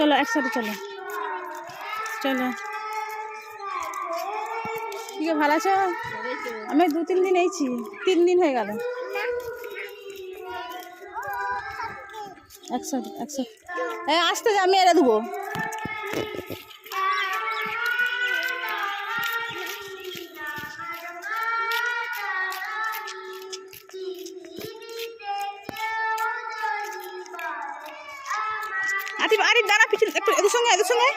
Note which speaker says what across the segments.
Speaker 1: চলো, একসাথে চলো। চলো। ঠিক আছে ভালো আছো? আমি দু, তিন দিন এইছি, তিন দিন হয়ে গেল। একসাথে একসাথে। হ্যাঁ আসতে আমি এরা দেবো আরে আরে দাঁড়া, পিছনে, একটু এদের সঙ্গে এদের সঙ্গে।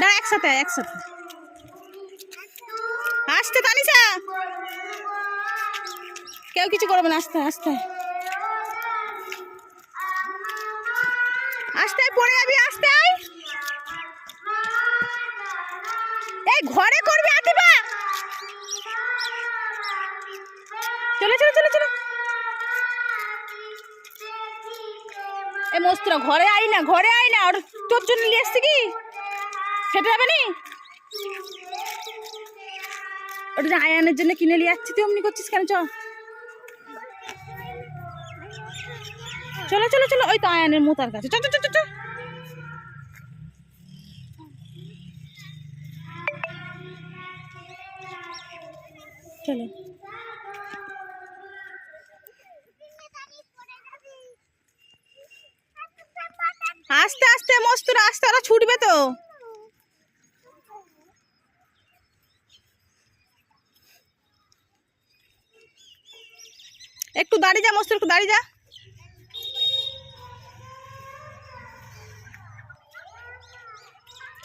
Speaker 1: দাঁড়া, একসাথে একসাথে। আসতে তানিসা কেউ কিছু করবে না, আসতে আসতে। আসতে, পড়ে যাবি, আসতে। এই ঘরে করবি আতিবা চলো চলো চলো চলো। মস্তিরা ঘরে আই না, ঘরে আই না, ওটা তোর জন্য নিয়ে এসছি কি? ফেটে যাবে নি? ওটা আয়ানের জন্য কিনে নিয়ে যাচ্ছি তুই অমনি করছিস কেন, চ। চলো চলো চলো, ওই তো আয়ানের মোতার কাছে। চল চল চল চল। আস্তে আস্তে মস্তুরা আস্তে, ওরা ছুটবে তো। একটু দাঁড়িয়ে যা মস্তুর, একটু দাঁড়িয়ে যা।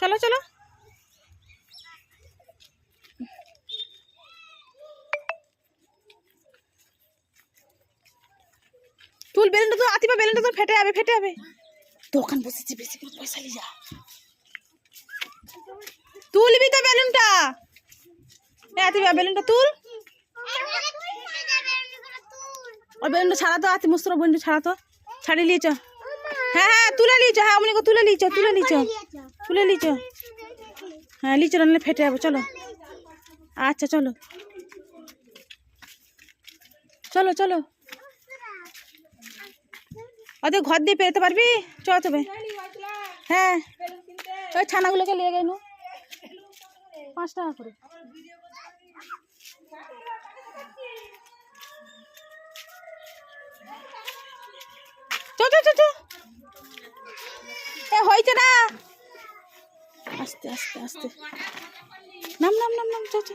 Speaker 1: চলো চলো। তুল বেলুনটা তো আতিপা বেলুনটা তো ফেটে যাবে ফেটে যাবে। দোকান বসেছি, বেশি করে পয়সা নিয়ে যা। তুলবি তো বেলুনটা। এ আতিপা বেলুনটা তুল। ওর বেলুনটা ছাড়া তো আতি মুস্তরা বেলুনটা ছাড়া তো। ছাড়িয়ে লিয়েছ হ্যাঁ হ্যাঁ তুলে লিয়েছ হ্যাঁ অমনি তুলে লিয়েছ তুলে লিয়েছ তুলে লিয়েছ হ্যাঁ লিচু রান্না ফেটে যাব, চলো। আচ্ছা চলো। চলো চলো। ওদের ঘর দিয়ে পেরোতে পারবি? চ তবে হ্যাঁ। ওই ছানাগুলোকে নিয়ে গেল। পাঁচ টাকা করে। চ এ হয়েছে না। আস্তে আস্তে আস্তে। নাম নাম নাম নাম চ চ।